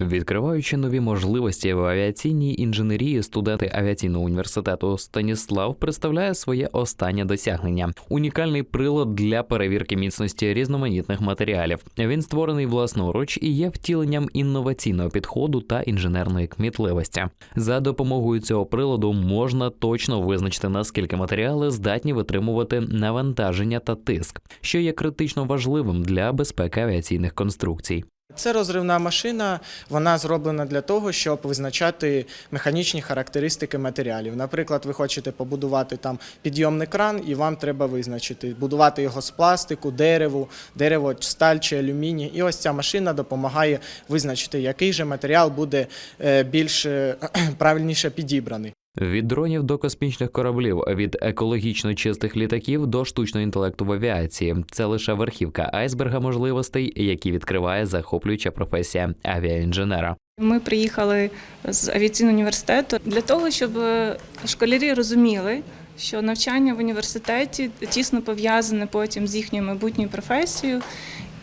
Відкриваючи нові можливості в авіаційній інженерії, студенти авіаційного університету Станіслав представляє своє останнє досягнення унікальний прилад для перевірки міцності різноманітних матеріалів. Він створений власноруч і є втіленням інноваційного підходу та інженерної кмітливості. За допомогою цього приладу можна точно визначити наскільки матеріали здатні витримувати навантаження та тиск, що є критично важливим для безпеки авіаційних конструкцій. Це розривна машина, вона зроблена для того, щоб визначати механічні характеристики матеріалів. Наприклад, ви хочете побудувати там підйомний кран, і вам треба визначити, будувати його з пластику, дереву, дерево, сталь чи алюміній. І ось ця машина допомагає визначити, який же матеріал буде е, більш е, правильніше підібраний. Від дронів до космічних кораблів, від екологічно чистих літаків до штучного інтелекту в авіації це лише верхівка айсберга можливостей, які відкриває захоплююча професія авіаінженера. Ми приїхали з авіаційного університету для того, щоб школярі розуміли, що навчання в університеті тісно пов'язане потім з їхньою майбутньою професією,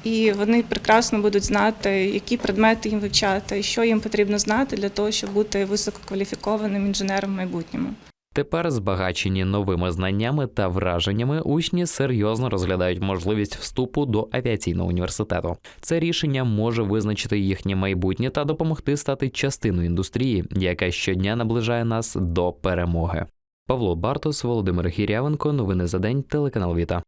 і вони прекрасно будуть знати, які предмети їм вивчати, що їм потрібно знати для того, щоб бути висококваліфікованим інженером в майбутньому. Тепер, збагачені новими знаннями та враженнями, учні серйозно розглядають можливість вступу до авіаційного університету. Це рішення може визначити їхнє майбутнє та допомогти стати частиною індустрії, яка щодня наближає нас до перемоги. Павло Бартос, Володимир Гірявенко. Новини за день. Телеканал Віта.